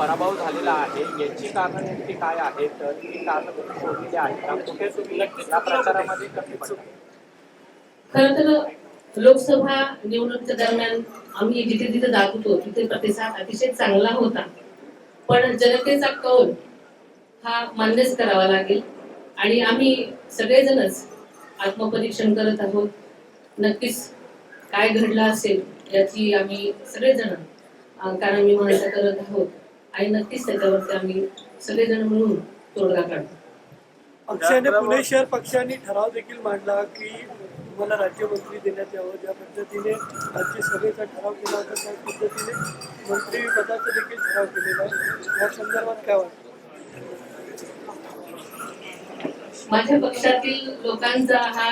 पराभव झालेला आहे. याची कारणं नेमकी काय आहेत? तर ती कारणं तुम्ही शोधलेली आहेत. का कुठे तुम्ही या प्रचारामध्ये कमी पडता खर तर लोकसभा निवडणुकीच्या दरम्यान आम्ही जिथे जिथे जात होतो तिथे प्रतिसाद अतिशय चांगला होता. पण जनतेचा कौल हा मान्यच करावा लागेल. आणि आम्ही सगळेजणच आत्मपरीक्षण करत आहोत. नक्कीच काय घडलं असेल याची आम्ही सगळेजण कारण मी म्हणता करत आहोत. आणि नक्कीच त्याच्यावरती आम्ही सगळेजण मिळून तोडगा काढतो. पक्षाने पुणे शहर पक्षाने ठराव देखील मांडला की तुम्हाला राज्यमंत्री देण्यात यावं. ज्या पद्धतीने राज्यसभेचा ठराव केला होता त्या पद्धतीने मंत्री पदाचा देखील ठराव केलेला आहे. या संदर्भात काय वाटतं? माझ्या पक्षातील लोकांचा हा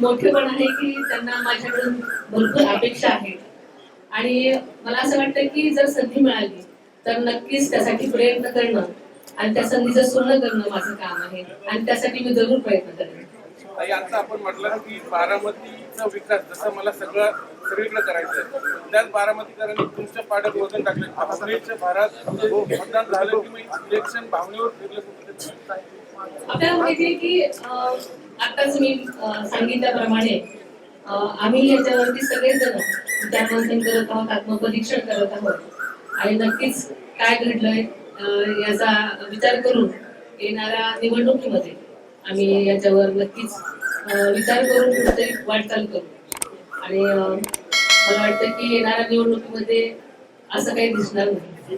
मोठेपण आहे की त्यांना माझ्याकडून भरपूर अपेक्षा आहेत आणि मला असं वाटतं की जर संधी मिळाली तर नक्कीच त्यासाठी प्रयत्न करणं आणि त्या संधीचं सोनं करणं माझं काम आहे. आणि त्यासाठी मी जरूर प्रयत्न करेन. आता आपण म्हटलं की बारामतीचा विकास जसं मला सगळं सगळीकडे करायचं आहे. त्याच बारामतीकरांनी तुमच्या पाड्यात वजन टाकले. भारात मतदान झालं की इलेक्शन भावनेवर फिरलं आपल्याला माहिती आहे की आताच मी सांगितल्याप्रमाणे आम्ही याच्यावरती सगळेजण विचारमंथन करत आहोत आत्मपरीक्षण करत आहोत. आणि नक्कीच काय घडलंय याचा विचार करून येणाऱ्या निवडणुकीमध्ये आम्ही याच्यावर नक्कीच विचार करून कुठेतरी वाटचाल करू. आणि मला वाटतं की येणाऱ्या निवडणुकीमध्ये असं काही दिसणार नाही.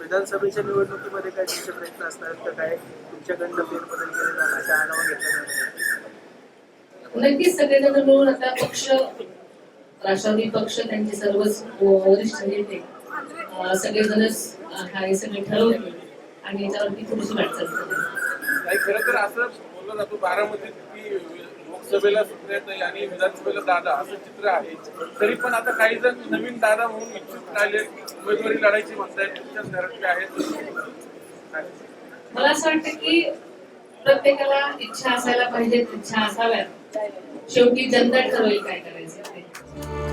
विधानसभेच्या निवडणुकीमध्ये काय तुमचे प्रयत्न असणार तर काय तुमच्याकडनं फेरबदल केले जाणार अशा आढावा घेतला जाणार नक्कीच सगळेजण मिळून आता पक्ष राष्ट्रवादी पक्ष त्यांचे सर्वच वरिष्ठ नेते सगळेजणच हा सगळे ठरवले आणि याच्यावरती थोडीशी वाटचाल नाही खरं तर असं बोललं जातो बारामतीत की लोकसभेला सुप्रियाताई आणि विधानसभेला दादा असं चित्र आहे. तरी पण आता काही जण नवीन दादा म्हणून इच्छुक राहिले उमेदवारी लढायची म्हणतायत तुमच्याच घरातले आहेत? मला असं वाटतं की प्रत्येकाला इच्छा असायला पाहिजे इच्छा असाव्यात. शेवटी जनता ठरवेल काय करायचं